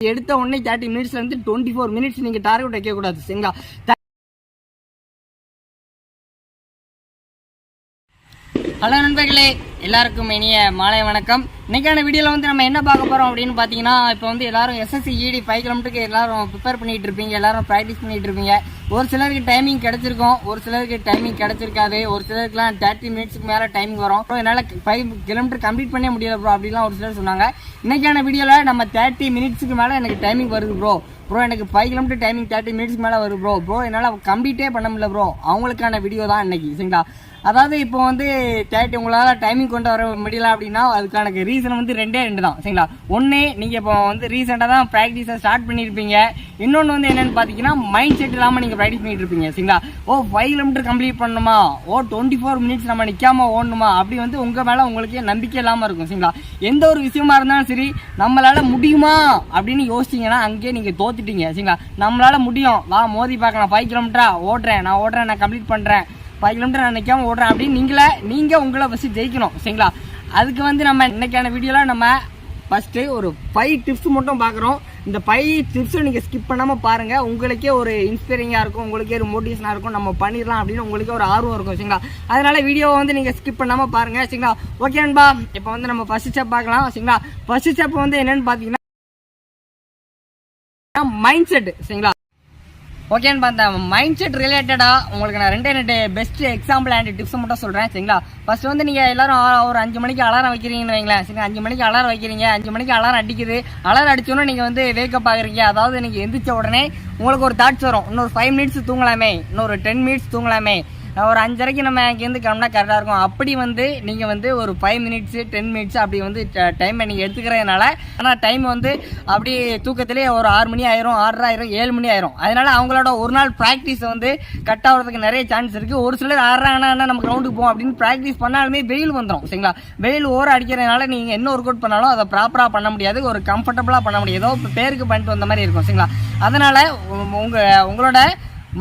எடுத்த உடனே தேர்ட்டி மினிட்ஸ்ல இருந்து டுவெண்ட்டி ஃபோர் மினிட்ஸ் நீங்க டார்கெட் வைக்க கூடாது சரிங்களா ஹலோ நண்பர்களே எல்லாருக்கும் இனிய மாலை வணக்கம். இன்றைக்கான வீடியோவில் வந்து நம்ம என்ன பார்க்க போகிறோம் அப்படின்னு பார்த்தீங்கன்னா இப்போ வந்து எல்லாரும் எஸ்எஸ்சி இடி ஃபைவ் கிலோமீட்டருக்கு எல்லாரும் ப்ரிப்பேர் பண்ணிட்டு இருப்பீங்க எல்லாரும் ப்ராக்டிஸ் பண்ணிகிட்டு இருப்பீங்க. ஒரு சிலருக்கு டைமிங் கிடச்சிருக்கும் ஒரு சிலருக்கு டைமிங் கிடைச்சிருக்காது ஒரு சிலருக்குலாம் தேர்ட்டி மினிட்ஸ்க்கு மேலே டைமிங் வரும். ஸோ என்னால் ஃபைவ் கிலோமீட்டர் கம்ப்ளீட் பண்ணே முடியல ப்ரோ அப்படிலாம் ஒரு சிலர் சொன்னாங்க. இன்றைக்கான வீடியோவில் நம்ம தேர்ட்டி மினிட்ஸுக்கு மேலே எனக்கு டைமிங் வருது ப்ரோ ப்ரோ எனக்கு ஃபைவ் கிலோமீட்டர் டைமிங் தேர்ட்டி மினிட்ஸ்க்கு மேலே வரும் ப்ரோ ப்ரோ என்னால் கம்ப்ளீட்டே பண்ண முடியல ப்ரோ அவங்களுக்கான வீடியோ தான் இன்றைக்கி சரிங்களா? அதாவது இப்போ வந்து தேர்ட்டி உங்களால் டைமிங் கொண்டு வர முடியல அப்படின்னா அதுக்கான ரீசன் வந்து ரெண்டே ரெண்டு தான் சரிங்களா? ஒன்று நீங்கள் இப்போ வந்து ரீசெண்டாக தான் ப்ராக்டிஸை ஸ்டார்ட் பண்ணியிருப்பீங்க இன்னொன்று வந்து என்னென்னு பார்த்தீங்கன்னா மைண்ட் செட் இல்லாமல் நீங்கள் ப்ராக்டிஸ் பண்ணிட்டு இருப்பீங்க சரிங்களா? ஓ ஃபைவ் கிலோமீட்டர் கம்ப்ளீட் பண்ணணுமா ஓ டுவெண்ட்டி ஃபோர் மினிட்ஸ் நம்ம நிற்காம ஓடணுமா? அப்படி வந்து உங்கள் மேலே உங்களுக்கு நம்பிக்கை இல்லாமல் இருக்கும் சரிங்களா? எந்த ஒரு விஷயமா இருந்தாலும் சரி நம்மளால் முடியுமா? அப்படின்னு யோசிச்சிங்கன்னா அங்கேயே நீங்கள் தோத்துட்டீங்க சரிங்களா? நம்மளால் முடியும். வா மோதி பார்க்கலாம். ஃபைவ் கிலோமீட்டரா ஓடுறேன். நான் ஓடுறேன். நான் கம்ப்ளீட் பண்ணுறேன் ஃபைவ் கிலோமீட்டர் நான் நிற்காம ஓடுறேன் அப்படின்னு நீங்களே நீங்கள் உங்களை ஃபஸ்ட்டு ஜெயிக்கணும் சரிங்களா? அதுக்கு வந்து நம்ம இன்றைக்கான வீடியோவில் நம்ம ஃபஸ்ட்டு ஒரு ஃபைவ் டிப்ஸ் மட்டும் பார்க்குறோம். இந்த ஃபைவ் டிப்ஸை நீங்கள் ஸ்கிப் பண்ணாமல் பாருங்கள் உங்களுக்கே ஒரு இன்ஸ்பைரிங்காக இருக்கும் உங்களுக்கே ஒரு மோட்டிவேஷனாக இருக்கும். நம்ம பண்ணிடலாம் அப்படின்னு உங்களுக்கே ஒரு ஆர்வம் இருக்கும் சரிங்களா? அதனால் வீடியோவை வந்து நீங்கள் ஸ்கிப் பண்ணாமல் பாருங்கள் சரிங்களா? ஓகே அன்பா இப்போ வந்து நம்ம ஃபஸ்ட் ஸ்டெப் பார்க்கலாம் சரிங்களா? ஃபஸ்ட் ஸ்டெப் வந்து என்னென்னு பார்த்தீங்கன்னா மைண்ட் செட் சரிங்களா? ஓகேன்னு பார்த்தா மைண்ட் செட் ரிலேட்டடாக உங்களுக்கு நான் ரெண்டே ரெண்டு பெஸ்ட் எக்ஸாம்பிள் அண்ட் டிப்ஸ் மட்டும் சொல்கிறேன் சரிங்களா? ஃபர்ஸ்ட் வந்து நீங்கள் எல்லாரும் ஒரு அஞ்சு மணிக்கு அலாரம் வைக்கிறீங்கன்னு வைங்களேன். சரி அஞ்சு மணிக்கு அலாரம் வைக்கிறீங்க அஞ்சு மணிக்கு அலாரம் அடிக்குது. அலாரம் அடிச்சோன்னா நீங்கள் வந்து வேக்கப் ஆகிறீங்க. அதாவது நீங்கள் எந்திரிச்ச உடனே உங்களுக்கு ஒரு தாட்ஸ் வரும். இன்னொரு ஃபைவ் மினிட்ஸ் தூங்கலாமே. இன்னொரு டென் மினிட்ஸ் தூங்கலாமே. ஒரு அஞ்சரைக்கு நம்ம இங்கேருந்து கிளம்புனா கரெக்டாக இருக்கும். அப்படி வந்து நீங்கள் வந்து ஒரு ஃபைவ் மினிட்ஸு டென் மினிட்ஸ் அப்படி வந்து டைமை நீங்கள் எடுத்துக்கிறதுனால ஆனால் டைம் வந்து அப்படி தூக்கத்திலே ஒரு ஆறு மணி ஆயிரும் ஆறரை ஆயிரும் ஏழு மணி ஆயிரும். அதனால அவங்களோட ஒரு நாள் ப்ராக்டிஸ் வந்து கட் ஆகிறதுக்கு நிறைய சான்ஸ் இருக்குது ஒரு சிலர் ஆறரை ஆனால் நம்ம கிரவுண்டுக்கு போவோம் அப்படின்னு ப்ராக்டிஸ் பண்ணாலுமே வெயில் வந்துடும் சரிங்களா? வெயில் ஓர அடிக்கிறதுனால நீங்கள் என்ன ஒர்க் அவுட் பண்ணாலும் அதை ப்ராப்பராக பண்ண முடியாது ஒரு கம்ஃபர்டபுளாக பண்ண முடியாது. ஏதோ பேருக்கு பண்ணிட்டு வந்த மாதிரி இருக்கும் சரிங்களா? அதனால் உங்கள் உங்களோட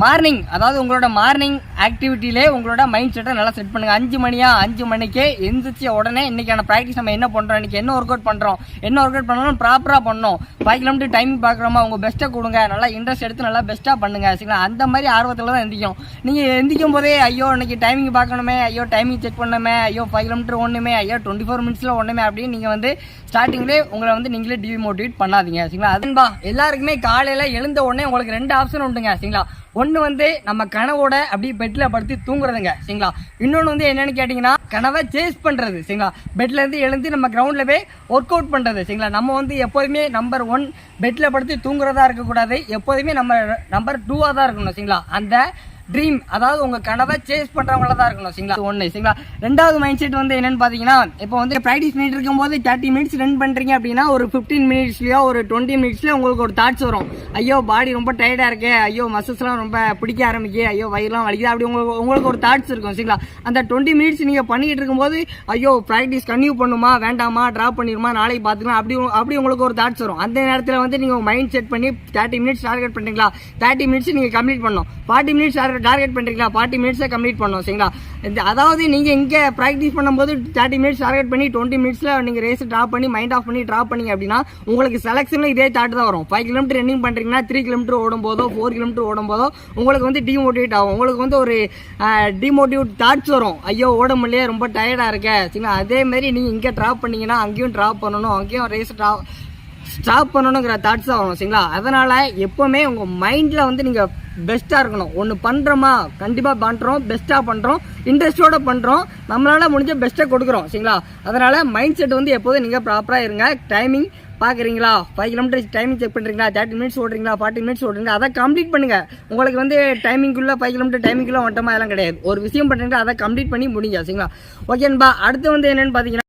மார்னிங் அதாவது உங்களோட மார்னிங் ஆக்டிவிட்டியிலே உங்களோட மைண்ட் செட்டை நல்லா செட் பண்ணுங்க. அஞ்சு மணியா அஞ்சு மணிக்கே எந்திரிச்ச உடனே இன்னைக்கான ப்ராக்டிஸ் நம்ம என்ன பண்ணுறோம் இன்றைக்கி என்ன ஒர்க் அவுட் பண்ணுறோம் என்ன ஒர்க் அவுட் பண்ணணும் ப்ராப்பராக பண்ணணும் ஃபைவ் கிலோமீட்டர் டைமிங் பார்க்குறோமா? உங்கள் பெஸ்ட்டை கொடுங்க. நல்லா இன்ட்ரெஸ்ட் எடுத்து நல்லா பெஸ்ட்டாக பண்ணுங்க. சரிங்களா? அந்த மாதிரி ஆர்வத்தில் தான் எந்திரிக்கும் நீங்கள் எந்திரிக்கும் போதே ஐயோ இன்றைக்கி டைமிங் பார்க்கணுமே ஐயோ டைமிங் செக் பண்ணணுமே ஐயோ ஃபைவ் கிலோமீட்டர் ஒன்றுமே ஐயோ டுவெண்ட்டி ஃபோர் மினிட்ஸில் ஒன்றுமே அப்படின்னு நீங்கள் வந்து ஸ்டார்டிங்லேயே உங்களை வந்து நீங்களே டிமோட்டிவேட் பண்ணாதீங்க. சரிங்களா? அதுபா எல்லாருக்குமே காலையில் எழுந்த உடனே உங்களுக்கு ரெண்டு ஆப்ஷன் உண்டுங்க. சரிங்களா? ஒன்று வந்து நம்ம கனவோட அப்படியே பெட்டில் படுத்து தூங்குறதுங்க சரிங்களா? இன்னொன்று வந்து என்னென்னு கேட்டிங்கன்னா கனவை சேஸ் பண்ணுறது சரிங்களா? பெட்லேருந்து எழுந்து நம்ம கிரவுண்டில் போய் ஒர்க் அவுட் பண்ணுறது சரிங்களா? நம்ம வந்து எப்போதுமே நம்பர் ஒன் பெட்டில் படுத்து தூங்குறதா இருக்கக்கூடாது. எப்போதுமே நம்ம நம்பர் டூவாக தான் இருக்கணும் சரிங்களா? அந்த ட்ரீம் அதாவது உங்கள் கனவை சேஸ் பண்ணுறவங்கள தான் இருக்கணும் சரிங்களா? ஒன்று சரிங்களா? ரெண்டாவது மைண்ட் செட் வந்து என்னென்னு பார்த்தீங்கன்னா இப்போ வந்து ப்ராக்டிஸ் பண்ணிட்டு இருக்கும்போது தேர்ட்டி மினிட்ஸ் ரன் பண்ணுறீங்க அப்படின்னா ஒரு ஃபிஃப்டீன் மினிட்ஸ்லையோ ஒரு டுவெண்ட்டி மினிட்ஸ்லேயோ உங்களுக்கு ஒரு தாட்ஸ் வரும். ஐயோ பாடி ரொம்ப டயர்டாக இருக்கு ஐயோ மசில்ஸ்லாம் ரொம்ப பிடிக்க ஆரம்பிக்கு ஐயோ வயிறுலாம் வலிக்குது? அப்படி உங்களுக்கு உங்களுக்கு ஒரு தாட்ஸ் இருக்கும் சரிங்களா? அந்த டுவெண்ட்டி மினிட்ஸ் நீங்கள் பண்ணிட்டு இருக்கும்போது ஐயோ ப்ராக்டிஸ் கன்டினியூ பண்ணுமா வேண்டாமா ட்ராப் பண்ணிடுமா நாளைக்கு பார்த்துக்கலாம் அப்படி அப்படி உங்களுக்கு ஒரு தாட்ஸ் வரும். அந்த நேரத்தில் வந்து நீங்கள் மைண்ட் செட் பண்ணி தேர்ட்டி மினிட்ஸ் டார்கெட் பண்ணுறீங்களா தேர்ட்டி மினிட்ஸ் நீங்கள் கம்ப்ளீட் பண்ணணும். ஃபார்ட்டி மினிட்ஸ் டார்கெட் டார்கெட் பண்ணுறீங்களா ஃபார்ட்டி மினிட்ஸை கம்ப்ளீட் பண்ணணும் சரிங்களா? இந்த அதாவது நீங்கள் இங்கே ப்ராக்டிஸ் பண்ணும்போது தேர்ட்டி மினிட்ஸ் டார்கெட் பண்ணி டுவெண்ட்டி மினிட்ஸில் நீங்கள் ரேஸ் ட்ராப் பண்ணி மைண்ட் ஆஃப் பண்ணி ட்ராப் பண்ணி அப்படின்னா உங்களுக்கு செலக்ஷன்ல இதே தாட் தான் வரும். ஃபைவ் கிலோமீட்டர் ரன்னிங் பண்ணுறீங்கன்னா த்ரீ கிலோமீட்டர் ஓடும் போதோ ஃபோர் கிலோமீட்டர் ஓடும் போதோ உங்களுக்கு வந்து டிமோட்டிவேட் ஆகும். உங்களுக்கு வந்து ஒரு டிமோட்டிவேட் தாட்ஸ் வரும். ஐயோ ஓட முடியல ரொம்ப டயர்டாக இருக்க சரிங்களா? அதேமாரி நீங்கள் இங்கே ட்ராப் பண்ணிங்கன்னா அங்கேயும் ட்ராப் பண்ணணும் அங்கேயும் ரேஸ் ட்ராப் ஸ்டாப் பண்ணணுங்கிற தாட்ஸ் தான் வரும் சரிங்களா? அதனால் எப்போவுமே உங்கள் மைண்டில் வந்து நீங்கள் பெஸ்ட்டாக இருக்கணும். ஒன்று பண்ணுறோமா கண்டிப்பாக பண்ணுறோம் பெஸ்ட்டாக பண்ணுறோம் இன்ட்ரெஸ்ட்டோட பண்ணுறோம் நம்மளால் முடிஞ்ச பெஸ்ட்டாக கொடுக்குறோம். சரிங்களா? அதனால் மைண்ட் செட் வந்து எப்போதும் நீங்கள் ப்ராப்பராக இருங்க. டைமிங் பார்க்குறீங்களா ஃபைவ் கிலோமீட்டர் டைமிங் செக் பண்ணுறீங்களா தேர்ட்டி மினிட்ஸ் ஓடுறீங்களா? ஃபார்ட்டி மினிட்ஸ் ஓடுறீங்களா? அதை கம்ப்ளீட் பண்ணுங்கள் உங்களுக்கு வந்து டைமிங்குள்ளே ஃபைவ் கிலோமீட்டர் டைமிங்குள்ள வட்டமாக அதெல்லாம் கிடையாது. ஒரு விஷயம் பண்ணுறீங்களா அதை கம்ப்ளீட் பண்ணி முடிஞ்சா சரிங்களா? ஓகேன்பா அடுத்து வந்து என்னன்னு பார்த்தீங்கன்னா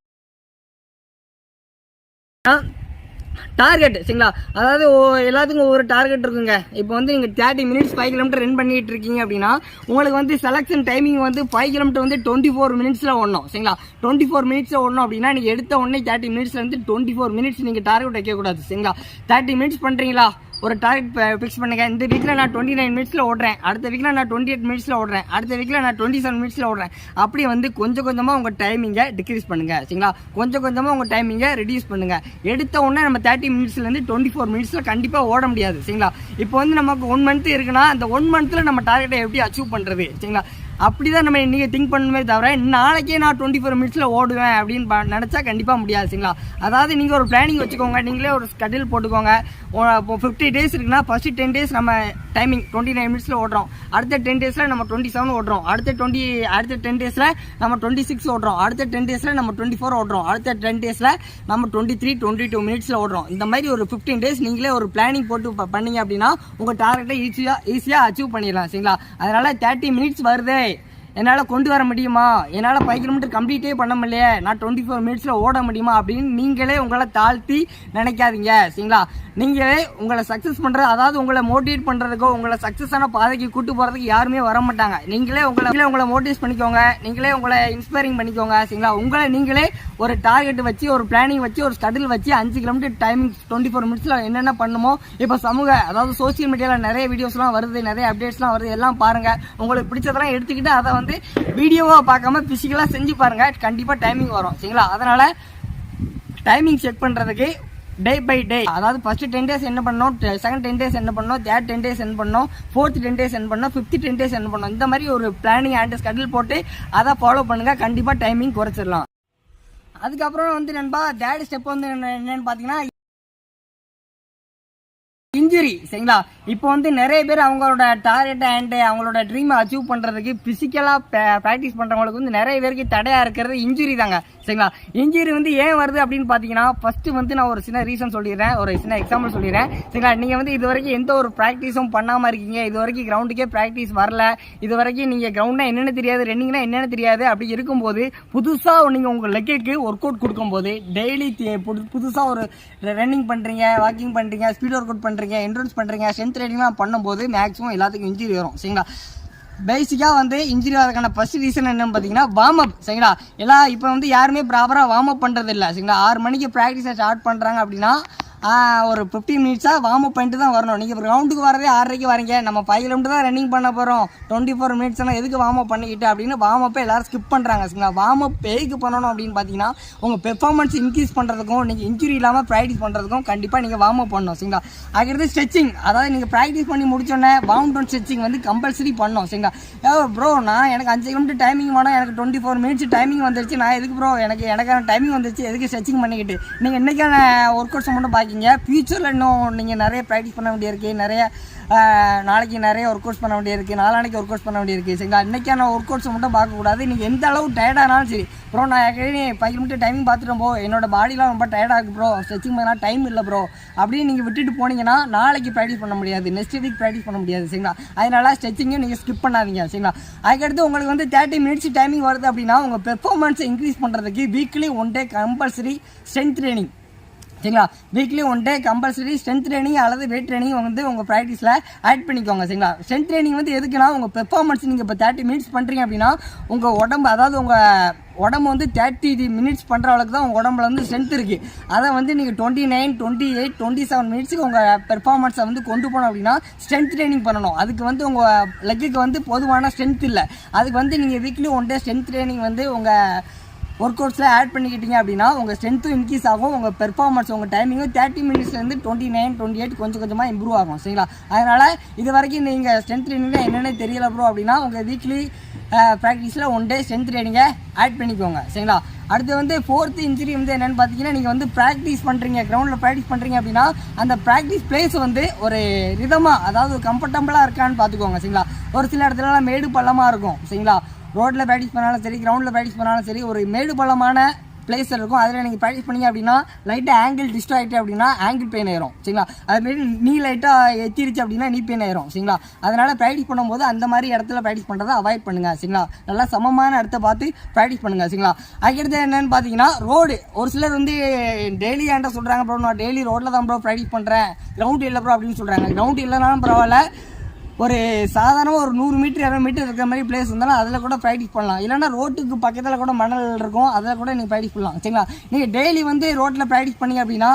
டார்கெட் சரிங்களா? அதாவது எல்லாத்துக்கும் ஒவ்வொரு டார்கெட் இருக்குங்க. இப்போ வந்து நீங்கள் thirty minutes five kilometre run பண்ணிட்டு இருக்கீங்க அப்படின்னா உங்களுக்கு வந்து செலக்ஷன் டைமிங் வந்து ஃபைவ் கிலோமீட்டர் வந்து டுவெண்ட்டி ஃபோர் மினிட்ஸில் ஓடணும் சரிங்களா? டுவெண்ட்டி ஃபோர் மினிட்ஸில் ஓடணும் அப்படின்னா நீங்கள் எடுத்த உடனே தேர்ட்டி மினிட்ஸ்லேருந்து டுவெண்ட்டி ஃபோர் மினிட்ஸ் நீங்கள் டார்கெட் வைக்கக்கூடாது சரிங்களா? தேர்ட்டி மினிட்ஸ் பண்ணுறீங்களா ஒரு டார்கெட் ஃபிக்ஸ் பண்ணுங்க இந்த வீக்கில் நான் டுவெண்ட்டி நைன் மினிட்ஸில் ஓடுறேன். அடுத்த வீக்கில் நான் டுவெண்ட்டி எயிட் மினிட்ஸில் ஓடுறேன். அடுத்த வீக்கில் நான் டுவெண்ட்டி செவன் மினிட்ஸில் ஓடுறேன். அப்படி வந்து கொஞ்சம் கொஞ்சமாக உங்கள் டைமிங்கை டிக்ரீஸ் பண்ணுங்கள் சரிங்களா? கொஞ்சம் கொஞ்சமாக உங்கள் டைமிங்கை ரெடியூஸ் பண்ணுங்கள் எடுத்த உடனே நம்ம தேர்ட்டி மினிட்ஸ்லேருந்து டுவெண்ட்டி ஃபோர் மினிட்ஸில் கண்டிப்பாக ஓட முடியாது. சரிங்களா? இப்போ வந்து நமக்கு ஒன் மந்த் இருக்குன்னா அந்த ஒன் மந்த்தில் நம்ம டார்கெட்டை எப்படி அச்சீவ் பண்ணுறது சரிங்களா? அப்படி தான் நம்ம இன்றைக்கி திங்க் பண்ணுமே தவிர நாளைக்கே நான் டுவெண்ட்டி ஃபோர் மினிட்ஸில் ஓடுவேன் அப்படின்னு ப- நினச்சா கண்டிப்பாக முடியாது சரிங்களா அதாவது நீங்கள் ஒரு பிளானிங் வச்சுக்கோங்க நீங்களே ஒரு ஸ்கெடியூல் போட்டுக்கோங்க. இப்போ ஃபிஃப்டி டேஸ் இருக்குன்னா ஃபஸ்ட்டு டென் டேஸ் நம்ம டைமிங் டுவெண்ட்டி நைன் மினிட்ஸில் ஓடுறோம். அடுத்த டென் டேஸில் நம்ம டுவெண்ட்டி செவன் ஓடுறோம். அடுத்த டுவெண்ட்டி அடுத்த டென் டேஸில் நம்ம டுவெண்ட்டி சிக்ஸ் ஓடுறோம். அடுத்த டென் டேஸில் நம்ம டுவெண்ட்டி ஃபோர் ஓடுறோம். அடுத்த டென் டேஸில் நம்ம டுவெண்ட்டி த்ரீ டுவெண்ட்டி டூ மினிட்ஸில் ஓடுறோம். இந்த மாதிரி ஒரு ஃபிஃப்டீன் டேஸ் நீங்களே ஒரு பிளானிங் போட்டு பண்ணீங்க அப்படின்னா உங்கள் டார்கெட்டை ஈஸியாக ஈஸியாக அச்சீவ் பண்ணிடலாம் சரிங்களா? அதனால் தேர்ட்டி மினிட்ஸ் வருதே. என்னால் கொண்டு வர முடியுமா? என்னால் ஃபைவ் கிலோமீட்டர் கம்ப்ளீட்டே பண்ண முடியலையே. நான் டுவெண்ட்டி ஃபோர் மினிட்ஸில் ஓட முடியுமா அப்படின்னு நீங்களே உங்களை தாழ்த்தி நினைக்காதீங்க. சரிங்களா? நீங்களே உங்களை சக்ஸஸ் பண்ணுறது அதாவது உங்களை மோட்டிவேட் பண்ணுறதுக்கோ உங்களை சக்ஸஸான பாதைக்கு கூட்டு போகிறதுக்கு யாருமே வர மாட்டாங்க. நீங்களே உங்களை உங்களை மோட்டிவேட் பண்ணிக்கோங்க. நீங்களே உங்களை இன்ஸ்பைரிங் பண்ணிக்கோங்க. சரிங்களா? உங்களை நீங்களே ஒரு டார்கெட் வச்சு ஒரு பிளானிங் வச்சு ஒரு ஸ்டடில் வச்சு அஞ்சு கிலோமீட்டர் டைமிங் டுவெண்ட்டி ஃபோர் மினிட்ஸில் என்னென்ன பண்ணுமோ இப்போ சமூக அதாவது சோஷியல் மீடியாவில் நிறைய வீடியோஸ்லாம் வருது நிறைய அப்டேட்ஸ்லாம் வருது. எல்லாம் பாருங்கள் உங்களுக்கு பிடிச்சதெல்லாம் எடுத்துக்கிட்டு அதை வந்து வீடியோவாக பார்க்காம ஃபிசிக்கலாக செஞ்சு பாருங்கள் கண்டிப்பாக டைமிங் வரும். சரிங்களா? அதனால் டைமிங் செக் பண்ணுறதுக்கு டே பை டே அதாவது ஃபர்ஸ்ட் டென் டேஸ் என்ன பண்ணோம் செகண்ட் டென் டேஸ் என்ன பண்ணோம் தேர்ட் டென் டேஸ் என்ன பண்ணோம் ஃபோர்த் டென் டேஸ் என்ன பண்ணோம் ஃபிஃப்த் டென் டேஸ் என்ன பண்ணோம் இந்த மாதிரி ஒரு பிளானிங் அண்ட் ஸ்கெடியூல் போட்டு அதை ஃபாலோ பண்ணுங்க. கண்டிப்பாக டைமிங் குறைச்சிடலாம். அதுக்கப்புறம் வந்து நண்பா தேர்ட் ஸ்டெப் வந்து என்ன- என்னன்னு பார்த்தீங்கன்னா இன்ஜுரி சரிங்களா? இப்போ வந்து நிறைய பேர் அவங்களோட டார்கெட் அண்ட் அவங்களோட ட்ரீமை அச்சீவ் பண்ணுறதுக்கு ஃபிசிக்கலாக ப்ராக்டிஸ் பண்ணுறவங்களுக்கு வந்து நிறைய பேருக்கு தடையாக இருக்கிறது இன்ஜுரி தாங்க. சரிங்களா? இன்ஜுரி வந்து ஏன் வருது அப்படின்னு பார்த்தீங்கன்னா ஃபஸ்ட்டு வந்து நான் ஒரு சின்ன ரீசன் சொல்லிடுறேன் ஒரு சின்ன எக்ஸாம்பிள் சொல்லிடுறேன். சரிங்களா? நீங்கள் வந்து இது வரைக்கும் எந்த ஒரு ப்ராக்டிஸும் பண்ணாமல் இருக்கீங்க. இது வரைக்கும் கிரவுண்டுக்கே ப்ராக்டிஸ் வரல. இது வரைக்கும் நீங்கள் கிரவுண்ட்னா என்னென்னு தெரியாது ரன்னிங்னா என்னென்னு தெரியாது. அப்படி இருக்கும்போது புதுசாக நீங்கள் உங்கள் லெக்குக்கு ஒர்க் அவுட் கொடுக்கும்போது டெய்லி புதுசாக ஒரு ரன்னிங் பண்ணுறீங்க வாக்கிங் பண்ணுறீங்க ஸ்பீட் ஒர்க் அவுட் பண்ணுறீங்க என்ட்ரன்ஸ் பண்ணுறீங்க ஸ்ட்ரென்த் ட்ரைனிங்லாம் பண்ணும்போது மேக்ஸிமம் எல்லாத்துக்கும் இன்ஜுரி வரும். சரிங்களா? பேசிக்காக வந்து இன்ஜுரி ஆகிறதுக்கான ஃபஸ்ட் ரீசன் என்னன்னு பார்த்தீங்கன்னா வார்ம் அப் சரிங்களா? எல்லாம் இப்போ வந்து யாருமே ப்ராப்பராக வார்ம் அப் பண்ணுறது இல்லை சரிங்களா? ஆறு மணிக்கு ப்ராக்டிஸை ஸ்டார்ட் பண்ணுறாங்க அப்படின்னா ஒரு ஃபிஃப்டீன் மினிட்ஸாக வார்ம் அப் பண்ணிட்டு தான் வரணும். நீங்கள் கிரவுண்டுக்கு வரதே ஆறரைக்கு வரீங்க. நம்ம ஃபைவ் கிலோமீட்டர் தான் ரன்னிங் பண்ண போகிறோம் டுவெண்ட்டி ஃபோர் மினிட்ஸ் எதுக்கு வார்ம் அப் பண்ணிக்கிட்டு அப்படின்னு வார்ம் அப்பே எல்லோரும் ஸ்கிப் பண்ணுறாங்க சரிங்களா வார்ம் அப் எதுக்கு பண்ணணும் அப்படின்னு பார்த்தீங்கன்னா உங்கள் பெர்ஃபார்மன்ஸ் இன்க்ரீஸ் பண்ணுறதுக்கும் நீங்கள் இன்ஜுரி இல்லாமல் ப்ராக்டிஸ் பண்ணுறதுக்கும் கண்டிப்பாக நீங்கள் வார்ம் அப் பண்ணணும் சரிங்களா அதுக்கடுத்து ஸ்ட்ரெச்சிங் அதாவது நீங்கள் ப்ராக்டிஸ் பண்ணி முடிச்சோடனே வார்ம் டவுன் ஸ்ட்ரெச்சிங் வந்து கம்பல்சரி பண்ணணும் சரிங்களா ஏ ப்ரோ நான் எனக்கு அஞ்சு கிலோமீட்டர் டைமிங் வேணும். எனக்கு டுவெண்ட்டி ஃபோர் மினிட்ஸ் டைமிங் வந்துருச்சு. நான் எதுக்கு ப்ரோ எனக்கு எனக்கான டைமிங் வந்துருச்சு. எதுக்கு ஸ்ட்ரெச்சிங் பண்ணிக்கிட்டு? நீங்கள் இன்றைக்கான ஒர்க் அவுட்ஸ் மட்டும் இருக்கீங்க ஃப்யூச்சரில் இன்னும் நீங்கள் நிறைய ப்ராக்டிஸ் பண்ண வேண்டியிருக்கு. நிறைய நாளைக்கு நிறைய ஒர்க் அவுட்ஸ் பண்ண வேண்டியிருக்கு. நாளானைக்கு ஒர்க் அவுட்ஸ் பண்ண வேண்டியிருக்கு. சரிங்களா? இன்றைக்கான ஒர்க் அவுட்ஸ் மட்டும் பார்க்கக்கூடாது. நீங்கள் எந்த அளவு டயர்டானாலும் சரி. ப்ரோ நான் ஏற்கனவே ஃபைவ் மினிட் டைமிங் பார்த்துட்டோம் ப்ரோ என்னோட பாடிலாம் ரொம்ப டயர்டாக இருக்குது ப்ரோ ஸ்ட்ரெச்சிங் பண்ணால் டைம் இல்லை ப்ரோ அப்படின்னு நீங்கள் விட்டுட்டு போனீங்கன்னா நாளைக்கு ப்ராக்டிஸ் பண்ண முடியாது. நெக்ஸ்ட் வீக் ப்ராக்டிஸ் பண்ண முடியாது. சரிங்களா? அதனால ஸ்ட்ரெச்சிங்கும் நீங்கள் ஸ்கிப் பண்ணாதீங்க. சரிங்களா? அதுக்கடுத்து உங்களுக்கு வந்து தேர்ட்டி மினிட்ஸ் டைமிங் வருது அப்படின்னா உங்கள் பெர்ஃபார்மன்ஸை இன்க்ரீஸ் பண்ணுறதுக்கு weekly one day compulsory strength training சரிங்களா? Weekly one day compulsory strength training அல்லது வெயிட் ட்ரைனிங் வந்து உங்கள் ப்ராக்டிஸில் ஆட் பண்ணிக்கோங்க சரிங்களா? ஸ்ட்ரென்த் ட்ரைனிங் வந்து எதுக்குன்னா உங்கள் பெர்ஃபார்மன்ஸ் நீங்கள் இப்போ தேர்ட்டி மினிட்ஸ் பண்ணுறீங்க அப்படின்னா உங்கள் உடம்பு அதாவது உங்கள் உடம்பு வந்து தேர்ட்டி மினிட்ஸ் பண்ணுற அளவுக்கு தான் உங்கள் உடம்புல வந்து ஸ்ட்ரென்த் இருக்குது அதை வந்து நீங்கள் twenty nine twenty eight twenty seven மினிட்ஸுக்கு உங்கள் பெர்ஃபார்மன்ஸை வந்து கொண்டு போனோம் அப்படின்னா ஸ்ட்ரென்த் ட்ரைனிங் பண்ணணும். அதுக்கு வந்து உங்கள் லெக்குக்கு வந்து பொதுவான ஸ்ட்ரென்த் இல்லை. அதுக்கு வந்து நீங்கள் weekly one day strength training வந்து உங்கள் ஒர்க் அவுட்ஸில் ஆட் பண்ணிக்கிட்டீங்க அப்படின்னா உங்கள் ஸ்ட்ரென்த்தும் இன்க்ரீஸ் ஆகும். உங்கள் பெர்ஃபார்மன்ஸ் உங்கள் டைமிங்கும் தேர்ட்டி மினிட்ஸ்லேருந்து டுவெண்ட்டி நைன் டுவெண்ட்டி எயிட் கொஞ்சம் கொஞ்சமாக இம்ப்ரூவ் ஆகும். சரிங்களா? அதனால் இது வரைக்கும் நீங்கள் ஸ்ட்ரென்த் ட்ரைனிங்கில் என்னென்ன தெரியல ப்ரோ அப்படின்னா உங்கள் வீக்லி ப்ராக்டிஸில் ஒன் டே ஸ்ட்ரென்த் ட்ரைனிங்கை ஆட் பண்ணிக்கோங்க. சரிங்களா? அடுத்து வந்து ஃபோர்த்து இன்ஜுரி வந்து என்னென்னு பார்த்தீங்கன்னா நீங்கள் வந்து ப்ராக்டிஸ் பண்ணுறீங்க கிரவுண்டில் ப்ராக்டிஸ் பண்ணுறீங்க அப்படின்னா அந்த ப்ராக்டிஸ் பிளேஸ் வந்து ஒரு ரிதமாக அதாவது கம்ஃபர்டபுளாக இருக்கான்னு பார்த்துக்கோங்க சரிங்களா? ஒரு சில இடத்துலலாம் மேடு பள்ளமாக இருக்கும். சரிங்களா? ரோட்டில் ப்ராக்டிஸ் பண்ணாலும் சரி கிரவுண்டில் ப்ராக்டிஸ் பண்ணாலும் சரி ஒரு மேடு பலமான பிளேஸ் இருக்கும். அதில் நீங்கள் ப்ராக்டிஸ் பண்ணீங்க அப்படின்னா லைட்டாக ஆங்கிள் டிஸ்ட் ஆகிட்டு அப்படின்னா ஆங்கிள் பெயின் ஆயிரும். சரிங்களா? அதுமாரி நீ லைட்டாக எத்திரிச்சு அப்படின்னா நீ பெயின் ஆயிரும். சரிங்களா? அதனால் ப்ராக்டிஸ் பண்ணும்போது அந்த மாதிரி இடத்துல ப்ராக்டிஸ் பண்ணுறதை அவாய்ட் பண்ணுங்கள் சரிங்களா? நல்லா சமமான இடத்த பார்த்து ப்ராக்டிஸ் பண்ணுங்கள் சரிங்களா? அதுக்கடுத்து என்னென்னு பார்த்தீங்கன்னா ரோடு ஒரு சிலர் வந்து டெய்லி என்கிட்ட சொல்கிறாங்க ப்ரோ நான் டெய்லி ரோட்டில் தான் ப்ரோ ப்ராக்டிஸ் பண்ணுறேன் கிரவுண்ட் இல்லை ப்ரோ அப்படின்னு சொல்கிறாங்க கிரவுண்ட் இல்லைனாலும் பரவாயில்ல. ஒரு சாதாரணமாக ஒரு நூறு மீட்டர் இரநூறு மீட்டர் இருக்கிற மாதிரி பிளேஸ் இருந்தாலும் அதில் கூட ப்ராக்டிஸ் பண்ணலாம். இல்லைன்னா ரோட்டுக்கு பக்கத்தில் கூட மணல் இருக்கும் அதில் கூட நீங்கள் ப்ராக்டிஸ் பண்ணலாம். சரிங்களா? நீங்கள் டெய்லி வந்து ரோட்டில் ப்ராக்டிஸ் பண்ணீங்க அப்படின்னா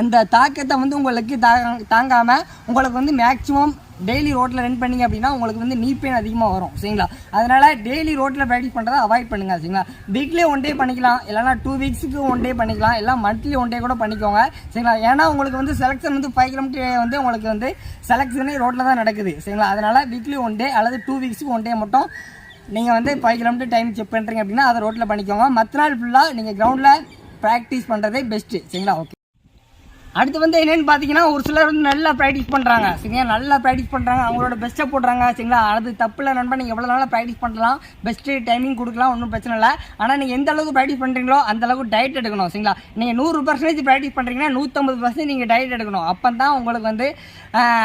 அந்த தாக்கத்தை வந்து உங்களுக்கு தாங்க தாங்காமல் உங்களுக்கு வந்து மேக்ஸிமம் டெய்லி ரோட்டில் ரன் பண்ணீங்க அப்படின்னா உங்களுக்கு வந்து நீ பெயின் அதிகமாக வரும் சரிங்களா? அதனால் டெய்லி ரோட்டில் ப்ராக்டிஸ் பண்ணுறதை அவாய்ட் பண்ணுங்க சரிங்களா? வீக்லி ஒன் டே பண்ணிக்கலாம் இல்லைனா டூ வீக்ஸுக்கு ஒன் டே பண்ணிக்கலாம் இல்லை மந்த்லி ஒன் டே கூட பண்ணிக்கோங்க சரிங்களா? ஏன்னா உங்களுக்கு வந்து செலெக்ஷன் வந்து ஃபைவ் கிலோமீட்டர் வந்து உங்களுக்கு வந்து செலெக்ஷனே ரோட்டில் தான் நடக்குது சரிங்களா? அதனால வீக்லி ஒன் டே அல்லது டூ வீக்ஸுக்கு ஒன் டே மட்டும் நீங்கள் வந்து ஃபைவ் கிலோமீட்டர் டைம் செக் பண்ணுறீங்க அப்படின்னா அதை ரோட்டில் பண்ணிக்கோங்க. மற்ற நாள் ஃபுல்லாக நீங்கள் கிரவுண்டில் ப்ராக்டிஸ் பண்ணுறதே பெஸ்ட்டு சரிங்களா? ஓகே அடுத்து வந்து என்னென்னு பார்த்தீங்கன்னா ஒரு சிலர் வந்து நல்லா ப்ராக்டிஸ் பண்ணுறாங்க சரிங்களா? நல்லா ப்ராக்டிஸ் பண்ணுறாங்க அவங்களோட பெஸ்ட்டை போடுறாங்க. சரிங்களா? அது தப்பில் நண்பன் நீங்கள் எவ்வளோ நாளாக ப்ராக்டிஸ் பண்ணலாம்? பெஸ்ட்டு டைமிங் கொடுக்கலாம் ஒன்றும் பிரச்சனை இல்லை. ஆனால் நீங்கள் எந்த அளவுக்கு ப்ராக்டிஸ் பண்ணுறீங்களோ அந்த அளவுக்கு டயட் எடுக்கணும். சரிங்களா? நீங்கள் நூறு பர்சன்டேஜ் ப்ராக்டிஸ் பண்ணுறீங்கன்னா நூற்றம்பது பர்சன்ட் நீங்கள் டயட் எடுக்கணும். அப்போ தான் உங்களுக்கு வந்து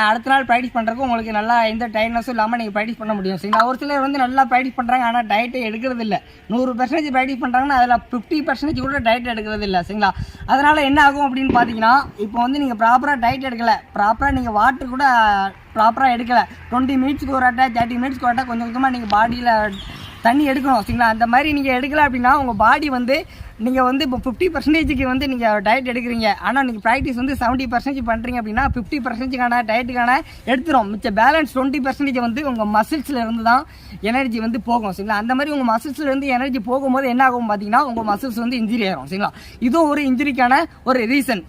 அடுத்த நாள் ப்ராக்டிஸ் பண்ணுறதுக்கு உங்களுக்கு நல்லா எந்த டயர்னஸும் இல்லாமல் நீங்கள் ப்ராக்டிஸ் பண்ண முடியும். சரிங்களா? ஒரு சிலர் வந்து நல்லா ப்ராக்டிஸ் பண்ணுறாங்க ஆனால் டயட்டை எடுக்கிறது இல்லை. நூறு பர்சன்டேஜ் ப்ராக்டிஸ் பண்ணுறாங்கன்னா அதில் ஃபிஃப்டி பர்சன்டேஜ் கூட டயட் எடுக்கிறது இல்லை. சரிங்களா? அதனால் என்ன ஆகும் அப்படின்னு பார்த்தீங்கன்னா இப்போ வந்து நீங்கள் ப்ராப்பராக டயட் எடுக்கலை. ப்ராப்பராக நீங்கள் வாட்டர் கூட ப்ராப்பராக எடுக்கலை. டுவெண்ட்டி மினிட்ஸ்க்கு ஒரு அட்டை தேர்ட்டி மினிட்ஸ்க்கு ஒரு அட்டை கொஞ்சம் கொஞ்சமாக நீங்கள் பாடியில் தண்ணி எடுக்கணும் சரிங்களா? அந்த மாதிரி நீங்கள் எடுக்கலை அப்படின்னா உங்கள் பாடி வந்து நீங்கள் வந்து இப்போ ஃபிஃப்டி பர்சன்டேஜுக்கு வந்து நீங்கள் டயட் எடுக்கிறீங்க. ஆனால் நீங்கள் ப்ராக்டிஸ் வந்து செவன்ட்டி பர்சன்டேஜ் பண்ணுறீங்க அப்படின்னா ஃபிஃப்டி பர்சன்டேஜுக்கான டயட்டுக்கான எடுத்துரும். மிச்ச பேலன்ஸ் டுவெண்ட்டி பர்சன்டேஜ் வந்து உங்கள் மசில்ஸில் இருந்து தான் எனர்ஜி வந்து போகும் சரிங்களா? அந்த மாதிரி உங்கள் மசில்ஸில் இருந்து எனர்ஜி போகும்போது என்ன ஆகும் பார்த்தீங்கன்னா உங்கள் மசில்ஸ் வந்து இன்ஜுரி ஆகும் சரிங்களா? இதுவும் ஒரு இன்ஜுரிக்கான ஒரு ரீசன்